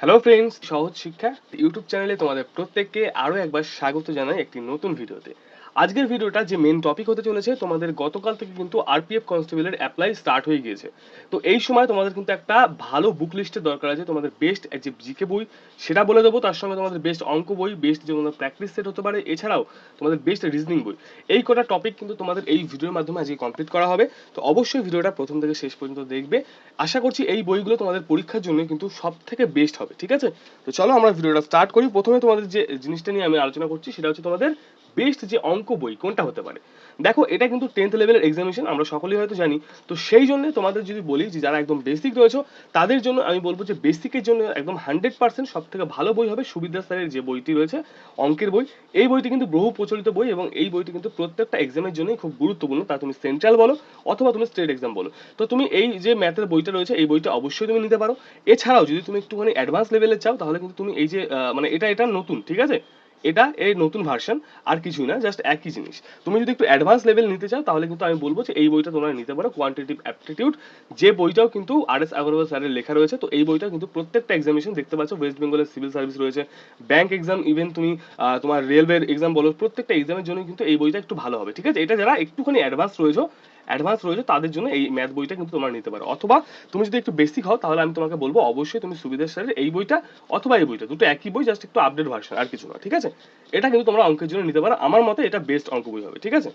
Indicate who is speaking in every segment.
Speaker 1: Hello friends সহজ শিক্ষা YouTube চ্যানেলে তোমাদের প্রত্যেককে আরও একবার স্বাগত জানাই একটি নতুন ভিডিওতে। আজকের ভিডিওটা যে মেন টপিক হতে চলেছে, তোমাদের গতকাল থেকে কিন্তু আরপিএফ কনস্টেবলের অ্যাপ্লাই স্টার্ট হয়ে গিয়েছে। তো এই সময় তোমাদের কিন্তু একটা ভালো বুক লিস্টের দরকার আছে, তোমাদের বেস্ট যে জিকে বই, সেটা বলে দেবো। তার সঙ্গে তোমাদের বেস্ট অঙ্ক বই বেস্ট যে তোমাদের প্র্যাকটিস সেট হতে পারে, এছাড়াও তোমাদের বেস্ট রিজনিং বই। এই কটা টপিক কিন্তু তোমাদের এই ভিডিওর মাধ্যমে আজকে কমপ্লিট করা হবে। তো অবশ্যই ভিডিওটা প্রথম থেকে শেষ পর্যন্ত দেখবে। আশা করছি এই বইগুলো তোমাদের পরীক্ষার জন্য কিন্তু সব থেকে বেস্ট হবে, ঠিক আছে? তো চলো আমরা ভিডিওটা স্টার্ট করি। প্রথমে তোমাদের যে জিনিসটা নিয়ে আমি আলোচনা করছি, সেটা হচ্ছে তোমাদের বেস্ট যে অঙ্ক বই কোনটা হতে পারে? দেখো, এটা কিন্তু টেন্থ লেভেলের এক্সামিনেশন আমরা সকলেই হয়তো জানি। তো সেই জন্য তোমাদের যদি বলি যে যারা একদম বেসিক রয়েছে, তাদের জন্য আমি বলব যে বেসিকের জন্য একদম হান্ড্রেড পার্সেন্ট সব থেকে ভালো বই হবে সুবিধা স্যারের যে বইটি রয়েছে, অঙ্কের বই। এই বইটি কিন্তু বহু প্রচলিত বই এবং এই বইটি কিন্তু প্রত্যেকটা এক্সামের জন্যই খুব গুরুত্বপূর্ণ। তা তুমি সেন্ট্রাল বলো অথবা তুমি স্টেট এক্সাম বলো। তো তুমি এই যে ম্যাথের বইটা রয়েছে, এই বইটা অবশ্যই তুমি নিতে পারো। এছাড়াও যদি তুমি একটুখানি অ্যাডভান্স লেভেলে চাও, তাহলে কিন্তু তুমি এই যে মানে এটা এটা নতুন, ঠিক আছে? এটা এই নতুন ভার্সন আর কিছুই না জাস্ট একই জিনিস। তুমি যদি একটু অ্যাডভান্স লেভেল নিতে চাও, তাহলে কিন্তু আমি বলব যে এই বইটা তোমরা নিতে পারো কোয়ান্টিটিভ অ্যাপটিটিউড যে বইটাও কিন্তু আর এস আগরওয়াল স্যারের লেখা রয়েছে, তো এই বইটা কিন্তু প্রত্যেকটা এক্সামিনেশন দেখতে পাচ্ছ ওয়েস্ট বেঙ্গলের সিভিল সার্ভিস রয়েছে ব্যাংক এক্সাম ইভেন তুমি তোমার রেলওয়ের এক্সাম বলো, প্রত্যেকটা এক্সামের জন্য কিন্তু এই বইটা একটু ভালো হবে, ঠিক আছে? এটা যারা একটুখানি অ্যাডভান্স রয়েছে অ্যাডভান্স রয়েছে, তাদের জন্য এই ম্যাথ বইটা কিন্তু তোমরা নিতে পারো। অথবা তুমি যদি একটু বেসিক হও, তাহলে আমি তোমাকে বলব, অবশ্যই তুমি সুবিধা স্যারের এই বইটা অথবা এই বইটা, দুটো একই বই জাস্ট একটু আপডেট ভার্সন আর কিছু না, ঠিক আছে? এটা কিন্তু তোমরা অঙ্কের জন্য নিতে পারো। আমার মতে এটা বেস্ট অঙ্ক বই হবে, ঠিক আছে?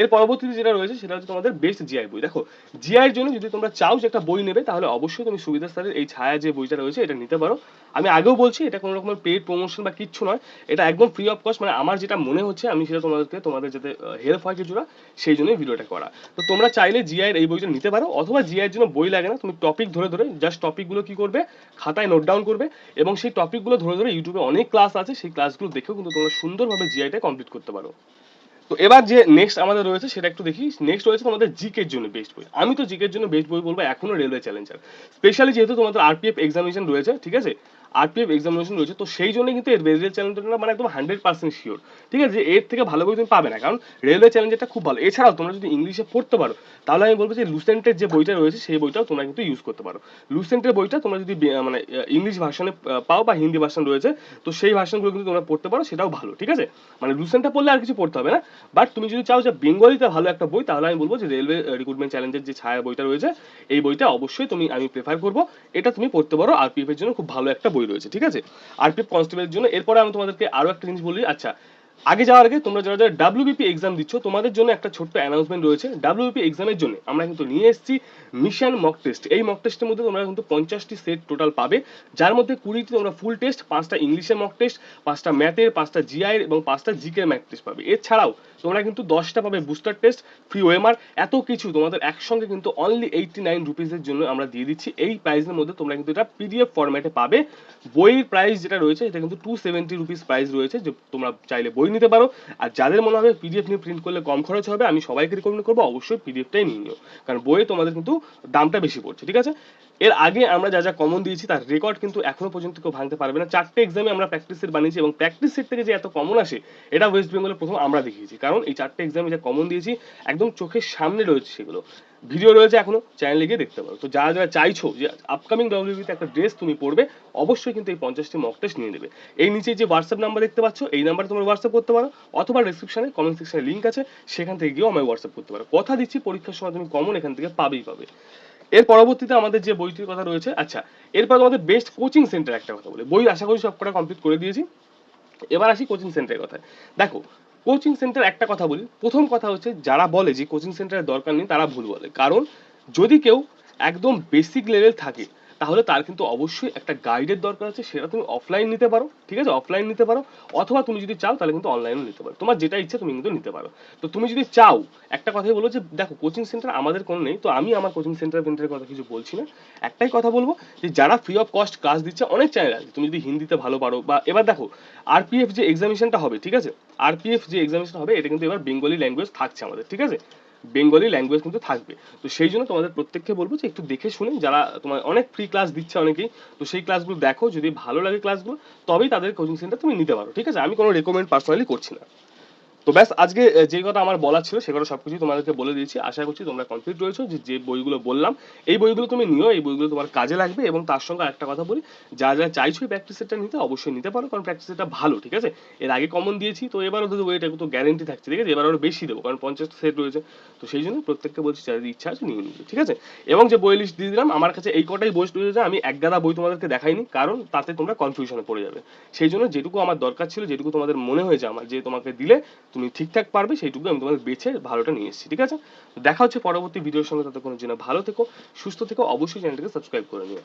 Speaker 1: এর পরবর্তীতে যেটা রয়েছে সেটা হচ্ছে তোমাদের বেস্ট জিআই বই। দেখো জিআই এর জন্য যদি তোমরা চাও যে একটা বই নেবে, তাহলে অবশ্যই তুমি সুবিধা স্যারের এই ছায়া যে বইটা রয়েছে এটা নিতে পারো। আমি আগেও বলছি, এটা কোনো রকমের পেড প্রমোশন বা কিচ্ছু নয়। এটা একদম ফ্রি অফ কস্ট মানে আমার যেটা মনে হচ্ছে, আমি সেটা তোমাদেরকে, তোমাদের যাতে হেল্প হয় কিছুটা সেই জন্যই ভিডিওটা করা। তো তোমরা চাইলে জিআই এর এই বইটা নিতে পারো, অথবা জিআই এর জন্য বই লাগে না, তুমি টপিক ধরে ধরে জাস্ট টপিকগুলো কি করবে, খাতায় নোট ডাউন করবে, এবং সেই টপিকগুলো ধরে ধরে ইউটিউবে অনেক ক্লাস আছে, সেই ক্লাসগুলো দেখেও কিন্তু তোমরা সুন্দরভাবে জিআইটা কমপ্লিট করতে পারো। তো এবার যে নেক্সট আমাদের রয়েছে সেটা একটু দেখি। নেক্সট রয়েছে তোমাদের জিকের জন্য বেস্ট বই। আমি তো জিকের জন্য বেস্ট বই বলব, এখনও রেলওয়ে চ্যালেঞ্জার স্পেশালি যেহেতু তোমাদের আরপিএফ এক্সামিনেশন রয়েছে, ঠিক আছে? আরপিএফ এক্সামিনেশন রয়েছে, তো সেই জন্য কিন্তু এর রেলওয়ে চ্যালেঞ্জারটা মানে একদম হান্ড্রেড পার্সেন্ট শিওর ঠিক আছে? এর থেকে ভালো বই তুমি পাবে না, কারণ রেলওয়ে চ্যালেঞ্জারটা খুব ভালো। এছাড়াও তোমরা যদি ইংলিশে পড়তে পারো, তাহলে আমি বলব যে লুসেন্টের যে বইটা রয়েছে, সেই বইটাও তোমরা কিন্তু ইউজ করতে পারো। লুসেন্টের বইটা তোমরা যদি মানে ইংলিশ ভার্সনে পাও বা হিন্দি ভার্সন রয়েছে, তো সেই ভার্সনগুলো কিন্তু তোমরা পড়তে পারো, সেটাও ভালো, ঠিক আছে? মানে লুসেন্টটা পড়লে আর কিছু পড়তে হবে না বাট তুমি যদি চাও যে বেঙ্গলিতে ভালো একটা বই, তাহলে আমি বলব যে রেলওয়ে রিক্রুটমেন্ট চ্যালেঞ্জের যে ছায়া বইটা রয়েছে, এই বইটা অবশ্যই তুমি, আমি প্রেফার করব। এটা তুমি পড়তে পারো আরপিএফ এর জন্য, খুব ভালো একটা বই। রয়েছে ঠিক আছে? আরপিএফ কনস্টেবলের জন্য এরপরে আমি তোমাদেরকে আরও একটা জিনিস বলি। আচ্ছা আগে যাওয়ার আগে তোমরা যারা যারা ডাব্লিউবিপি এক্সাম দিচ্ছ, তোমাদের জন্য একটা ছোট্ট অ্যানাউন্সমেন্ট রয়েছে। ডাব্লিউবিপি এক্সামের জন্য আমরা কিন্তু নিয়ে এসেছি মিশন মক টেস্ট এই মক টেস্টের মধ্যে তোমরা কিন্তু পঞ্চাশটি সেট টোটাল পাবে। যার মধ্যে কুড়িটি তোমরা ফুল টেস্ট পাঁচটা ইংলিশের মক টেস্ট পাঁচটা ম্যাথের পাঁচটা জিআই এবং পাঁচটা জিকে ম্যাথ টেস্ট পাবে। এছাড়াও তোমরা কিন্তু দশটা পাবে বুস্টার টেস্ট ফ্রি ওএমআর এত কিছু তোমাদের একসঙ্গে কিন্তু অনলি এইটটি নাইন রুপিসের জন্য আমরা দিয়ে দিচ্ছি। এই প্রাইসের মধ্যে তোমরা কিন্তু এটা পিডিএফ ফরম্যাটে পাবে। বইয়ের প্রাইস যেটা রয়েছে, এটা কিন্তু টু সেভেন্টি রুপিস প্রাইস রয়েছে, যে তোমরা চাইলে বই নিতে পারো। আর যাদের মনে হবে পিডিএফ নিয়ে প্রিন্ট করলে কম খরচ হবে, আমি সবাইকে রিকমেন্ড করব, অবশ্যই পিডিএফটাই নিয়ে নিও। কারণ বইয়ে তোমাদের কিন্তু দামটা বেশি পড়ছে, ঠিক আছে? এর আগে আমরা যা যা কমন দিয়েছি তার রেকর্ড কিন্তু এখনও পর্যন্ত কেউ ভাঙতে পারবে না। চারটে এক্সামে আমরা প্র্যাকটিস সেট বানিয়েছি এবং প্র্যাকটিস সেট থেকে যে এত কমন আসে, এটা ওয়েস্ট বেঙ্গলে প্রথম আমরা দেখিয়েছি। কারণ এই চারটে এক্সামে যা কমন দিয়েছি, একদম চোখের সামনে রয়েছে সেগুলো। ভিডিও রয়েছে এখনও চ্যানেলে গিয়ে দেখতে পারো। তো যারা যারা চাইছো যে আপকামিং ডব্লিউবিতে একটা ড্রেস তুমি পড়বে অবশ্যই কিন্তু এই পঞ্চাশটি মক টেস্ট নিয়ে নেবে। এই নিচে যে হোয়াটসঅ্যাপ নাম্বার দেখতে পাচ্ছ, এই নাম্বারে তোমরা হোয়াটসঅ্যাপ করতে পারো, অথবা ডিসক্রিপশনে কমেন্ট সেকশনে লিঙ্ক আছে, সেখান থেকে গিয়েও আমায় হোয়াটসঅ্যাপ করতে পারো। কথা দিচ্ছি, পরীক্ষার সময় তুমি কমন এখান থেকে পাবেই পাবে। এর পরবর্তীতে আমাদের যে বইটির কথা রয়েছে আচ্ছা এরপর আমাদের বেস্ট কোচিং সেন্টার একটা কথা বলে। বই আশা করি সবকটা কমপ্লিট করে দিয়েছি। এবার আসি কোচিং সেন্টারের কথায়। দেখো কোচিং সেন্টার একটা কথা বলি। প্রথম কথা হচ্ছে, যারা বলে যে কোচিং সেন্টারের দরকার নেই, তারা ভুল বলে। কারণ যদি কেউ একদম বেসিক লেভেল থাকে তাহলে তার কিন্তু অবশ্যই একটা গাইডের দরকার আছে, সেটা তুমি অফলাইন নিতে পারো, ঠিক আছে? অফলাইন নিতে পারো, অথবা তুমি যদি চাও তাহলে কিন্তু অনলাইনও নিতে পারো। তোমার যেটা ইচ্ছে তুমি কিন্তু নিতে পারো। তো তুমি যদি চাও, একটা কথাই বলো যে, দেখো কোচিং সেন্টার আমাদের কোনো নেই, তো আমি আমার কোচিং সেন্টার সেন্টারের কথা কিছু বলছি না। একটাই কথা বলব যে, যারা ফ্রি অফ কস্ট ক্লাস দিচ্ছে, অনেক চ্যানেল আছে। তুমি যদি হিন্দিতে ভালো পারো বা, এবার দেখো আরপিএফ যে এক্সামিনেশনটা হবে, ঠিক আছে? আরপিএফ যে এক্সামিনেশন হবে, এটা কিন্তু এবার বেঙ্গলি ল্যাঙ্গুয়েজ থাকছে আমাদের, ঠিক আছে? বেঙ্গলি ল্যাঙ্গুয়েজ কিন্তু থাকবে। তো সেই জন্য তোমাদের প্রত্যেককে বলব যে একটু দেখে শুনে যারা তোমার অনেক ফ্রি ক্লাস দিচ্ছে অনেকেই, তো সেই ক্লাসগুলো দেখো। যদি ভালো লাগে ক্লাসগুলো তবেই তাদের কোচিং সেন্টার তুমি নিতে পারো, ঠিক আছে? আমি কোনো রেকমেন্ড পার্সোনালি করছি না। তো ব্যাস, আজকে যে কথা আমার বলার ছিল, সে কথা সবকিছু তোমাদেরকে বলে দিয়েছি। আশা করছি তোমরা কমপ্লিট রয়েছো যে যে বইগুলো বললাম, এই বইগুলো তুমি নিও, এই বইগুলো তোমার কাজে লাগবে এবং তার সঙ্গে একটা কথা বলি, যা যা চাইছো এই প্র্যাকটিস সেটটা নিতে অবশ্যই নিতে পারো, কারণ প্র্যাকটিস সেটটা ভালো, ঠিক আছে? এর আগে কমন দিয়েছি, তো এবারও তো ওইটা তো গ্যারেন্টি থাকছে, ঠিক আছে? এবার আরও বেশি দেবো, কারণ পঞ্চাশটা সেট রয়েছে। তো সেই জন্য প্রত্যেককে বলছি, যাদের ইচ্ছা আছে নিয়ে নিবে ঠিক আছে? এবং যে বই লিস্ট দিয়ে দিলাম, আমার কাছে এই কটাই বই রয়েছে আমি এক গাদা বই তোমাদেরকে দেখাইনি, কারণ তাতে তোমরা কনফিউশনে পড়ে যাবে। সেই জন্য যেটুকু আমার দরকার ছিল, যেটুকু তোমাদের মনে হয়েছে আমার, যে তোমাকে দিলে তুমি ঠিকঠাক পারবে, সেইটুকু আমি তোমাদের বেছে ভালোটা নিয়ে এসেছি, ঠিক আছে? দেখা হচ্ছে পরবর্তী ভিডিওর সঙ্গে, ততক্ষণের জন্য ভালো থেকো, সুস্থ থেকো, অবশ্যই চ্যানেলটাকে সাবস্ক্রাইব করে নিও।